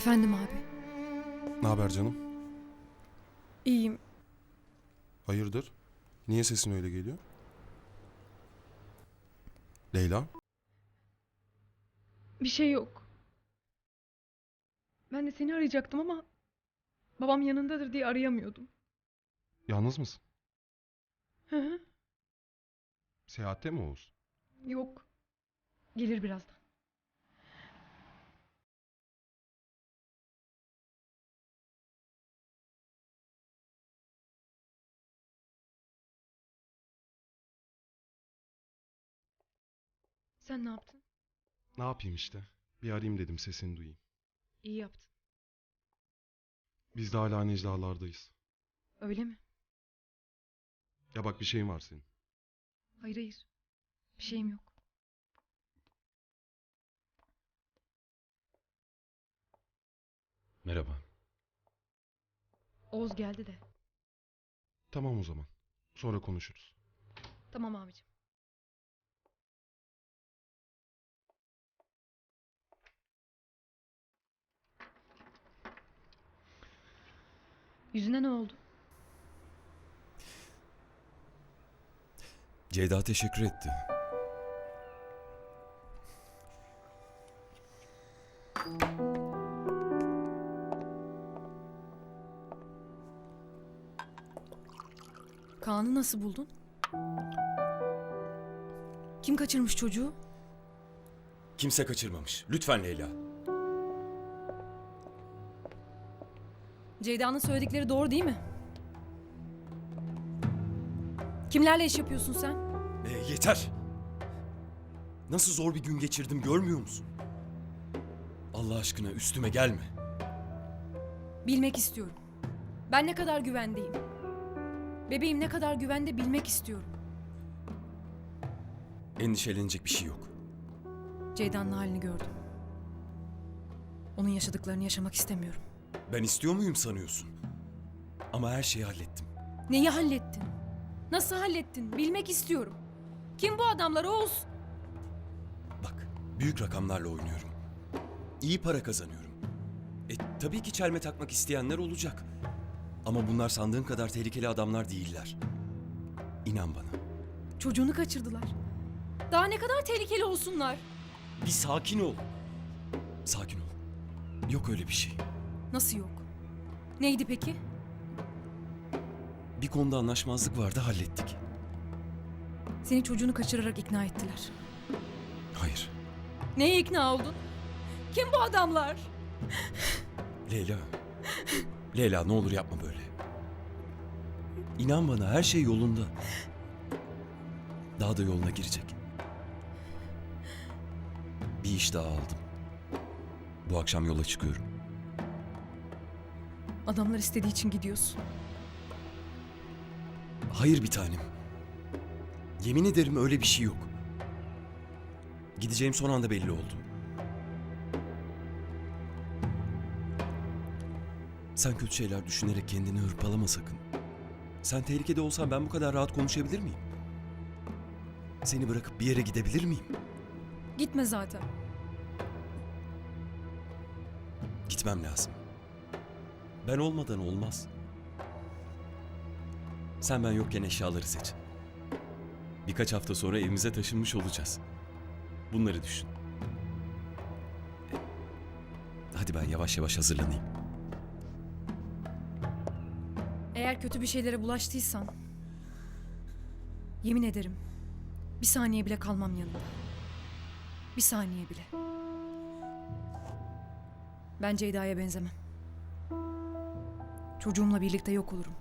Efendim abi. Ne haber canım? İyiyim. Hayırdır? Niye sesin öyle geliyor? Leyla? Bir şey yok. Ben de seni arayacaktım ama babam yanındadır diye arayamıyordum. Yalnız mısın? Hı hı. Seyahatte mi Oğuz? Yok. Gelir birazdan. Sen ne yaptın? Ne yapayım işte? Bir arayayım dedim sesini duyayım. İyi yaptın. Biz de hala Necla'lardayız. Öyle mi? Ya bak bir şeyin var senin. Hayır hayır. Bir şeyim yok. Merhaba. Oğuz geldi de. Tamam o zaman. Sonra konuşuruz. Tamam abicim. Yüzüne ne oldu? Ceyda teşekkür etti. Kaan'ı nasıl buldun? Kim kaçırmış çocuğu? Kimse kaçırmamış. Lütfen Leyla. Ceyda'nın söyledikleri doğru değil mi? Kimlerle iş yapıyorsun sen? E, yeter. Nasıl zor bir gün geçirdim görmüyor musun? Allah aşkına üstüme gelme. Bilmek istiyorum. Ben ne kadar güvendeyim. Bebeğim ne kadar güvende bilmek istiyorum. Endişelenecek bir şey yok. Ceyda'nın halini gördüm. Onun yaşadıklarını yaşamak istemiyorum. Ben istiyor muyum sanıyorsun? Ama her şeyi hallettim. Neyi hallettin? Nasıl hallettin? Bilmek istiyorum. Kim bu adamlar Oğuz? Bak, büyük rakamlarla oynuyorum. İyi para kazanıyorum. E tabii ki çelme takmak isteyenler olacak. Ama bunlar sandığın kadar tehlikeli adamlar değiller. İnan bana. Çocuğunu kaçırdılar. Daha ne kadar tehlikeli olsunlar? Bir sakin ol. Sakin ol. Yok öyle bir şey. Nasıl yok? Neydi peki? Bir konuda anlaşmazlık vardı hallettik. Seni çocuğunu kaçırarak ikna ettiler. Hayır. Neye ikna oldun? Kim bu adamlar? Leyla. Leyla ne olur yapma böyle. İnan bana her şey yolunda. Daha da yoluna girecek. Bir iş daha aldım. Bu akşam yola çıkıyorum. Adamlar istediği için gidiyorsun. Hayır bir tanem. Yemin ederim öyle bir şey yok. Gideceğim son anda belli oldu. Sen kötü şeyler düşünerek kendini hırpalama sakın. Sen tehlikede olsan ben bu kadar rahat konuşabilir miyim? Seni bırakıp bir yere gidebilir miyim? Gitme zaten. Gitmem lazım. Ben olmadan olmaz. Sen ben yokken eşyaları seç. Birkaç hafta sonra evimize taşınmış olacağız. Bunları düşün. E, Hadi ben yavaş yavaş hazırlanayım. Eğer kötü bir şeylere bulaştıysan... Yemin ederim. Bir saniye bile kalmam yanında. Bir saniye bile. Ben Ceyda'ya benzemem. Çocuğumla birlikte yok olurum.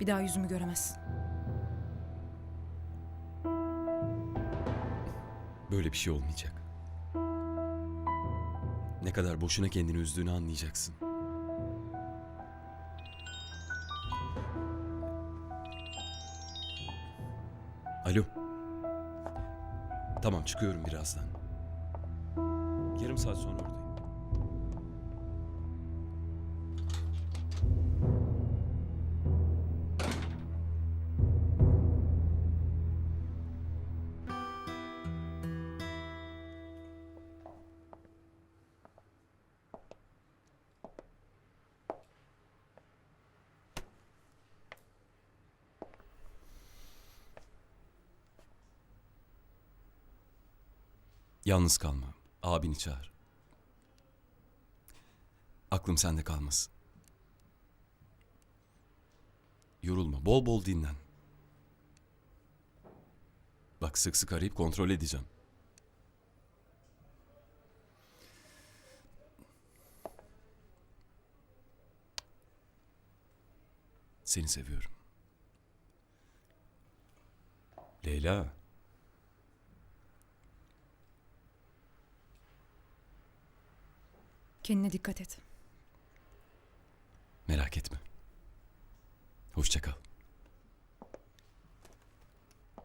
Bir daha yüzümü göremezsin. Böyle bir şey olmayacak. Ne kadar boşuna kendini üzdüğünü anlayacaksın. Alo. Tamam çıkıyorum birazdan. Yarım saat sonra Yalnız kalma. Abini çağır. Aklım sende kalmasın. Yorulma. Bol bol dinlen. Bak sık sık arayıp kontrol edeceğim. Seni seviyorum. Leyla. Kendine dikkat et. Merak etme. Hoşça kal.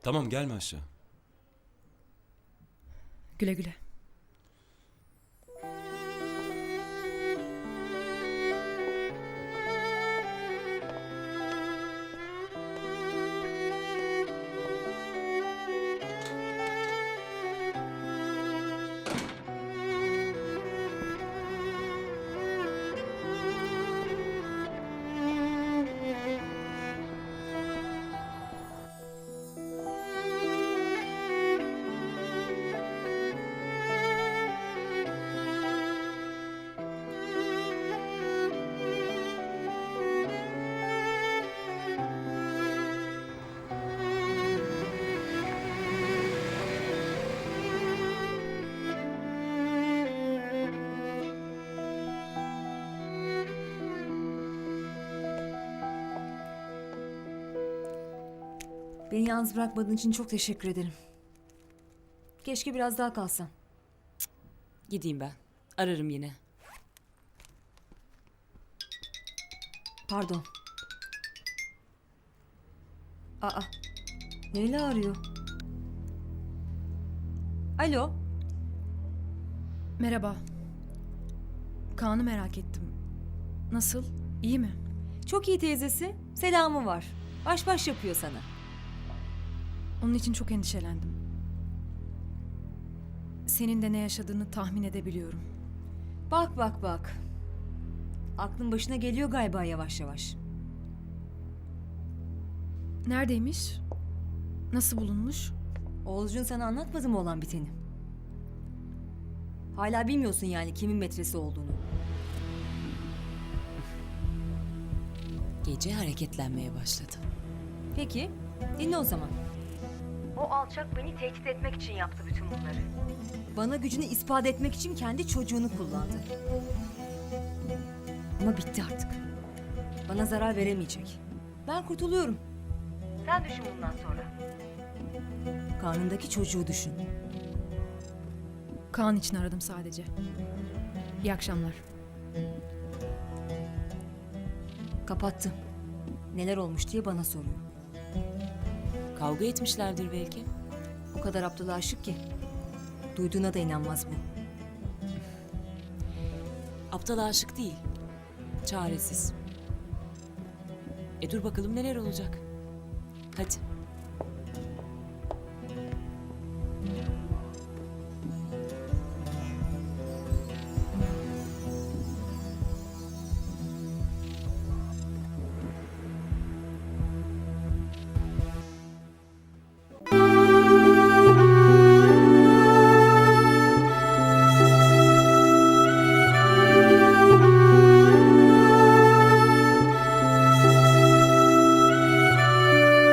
Tamam gelme aşağı. Güle güle. Beni yalnız bırakmadığın için çok teşekkür ederim. Keşke biraz daha kalsan. Gideyim ben. Ararım yine. Pardon. Aa. Leyla arıyor. Alo. Merhaba. Kaan'ı merak ettim. Nasıl? İyi mi? Çok iyi teyzesi. Selamı var. Baş baş yapıyor sana. Onun için çok endişelendim. Senin de ne yaşadığını tahmin edebiliyorum. Bak bak bak. Aklın başına geliyor galiba yavaş yavaş. Neredeymiş? Nasıl bulunmuş? Oğulcun sana anlatmadı mı olan biteni? Hala bilmiyorsun yani kimin metresi olduğunu. Gece hareketlenmeye başladı. Peki, dinle o zaman. O alçak beni tehdit etmek için yaptı bütün bunları. Bana gücünü ispat etmek için kendi çocuğunu kullandı. Ama bitti artık. Bana zarar veremeyecek. Ben kurtuluyorum. Sen düşün bundan sonra. Karnındaki çocuğu düşün. Kaan için aradım sadece. İyi akşamlar. Kapattı. Neler olmuş diye bana soruyor. Kavga etmişlerdir belki. O kadar aptala aşık ki. Duyduğuna da inanmaz bu. Aptal aşık değil. Çaresiz. E dur bakalım neler olacak. Hadi.